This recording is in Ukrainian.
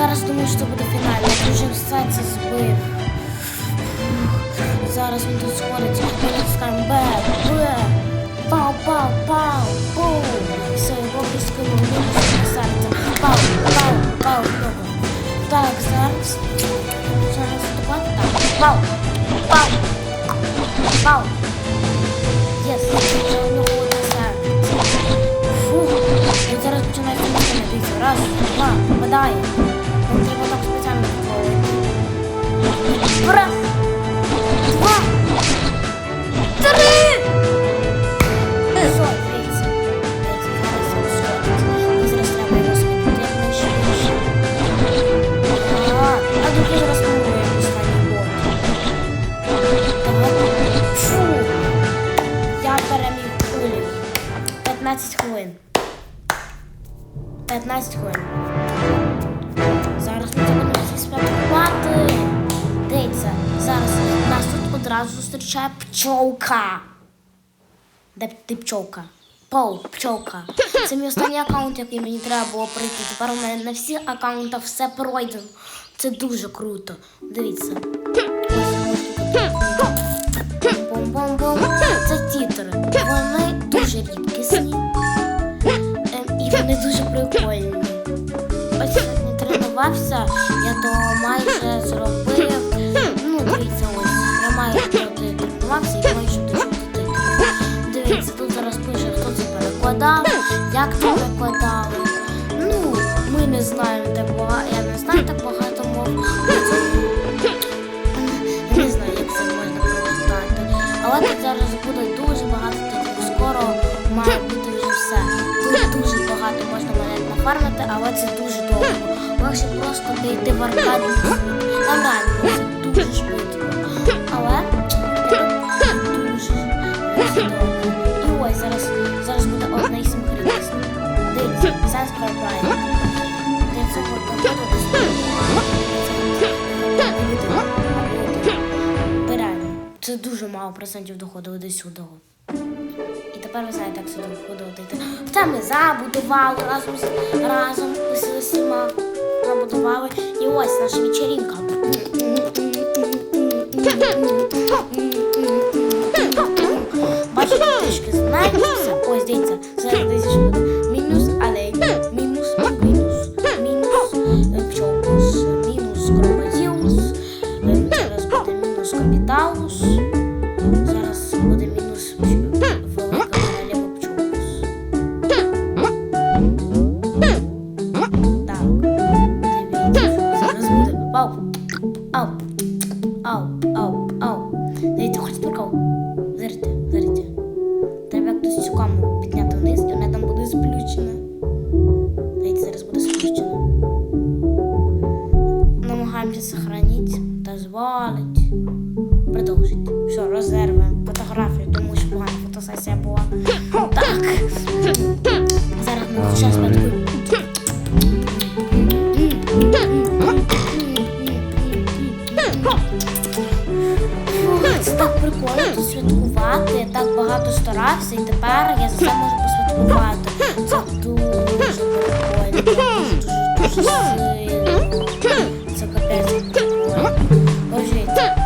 Зараз думаю, що буде фінально. Я вже все це збив. Зараз він тут сходиться. Ми натискаємо Б, Б. Пау, пау, пау, пау. Все, його прискнуло. Мінус серце. Пау, пау, пау. Так, зараз. Зараз так. Пау, пау, пау. 15 хвилин. Зараз ми будемо всі. Дивіться, зараз нас тут одразу зустрічає пчолка. Де ти пчолка? Пол, пчолка. Це мій останній аккаунт, який мені треба було пройти. Тепер у мене на всіх аккаунтах все пройдено. Це дуже круто. Дивіться. Бом-бом-бом. Сьогодні тренувався, я то майже зробив. Ну, дивіться, ось. Я майже туди тренувався і майже туди. Дивіться, тут зараз пише, хто це перекладав, як це перекладали. Ну, ми не знаємо так багато. Я не знаю так багато мов. Не знаю, як це можна прочитати. Але тут зараз буде дуже багато таких. Скоро має бути вже все. Тут дуже багато можна монет нафармити, але це дуже довго. Легше просто прийти в аркадний світ. Там це дуже швидко. Але дуже. І ось зараз, зараз буде одна із рідкісних. Дивіться. Для цього доходу це дуже мало процентів доходу до сюди. І тепер ви знаєте, як сюди доходити. Це ми забудували разом з разом з усіма забудували. І ось наша вечеринка. Намагаємося сохранити та звалить. Продовжить. Все, розерваємо фотографію, тому що погана фотосесія була. Так. Зараз ми зараз спочатку. Це так прикольно тут святкувати. Я так багато старався, і тепер я за це можу посвяткувати. Це дуже прикольно. Дуже дуже дуже. 我是。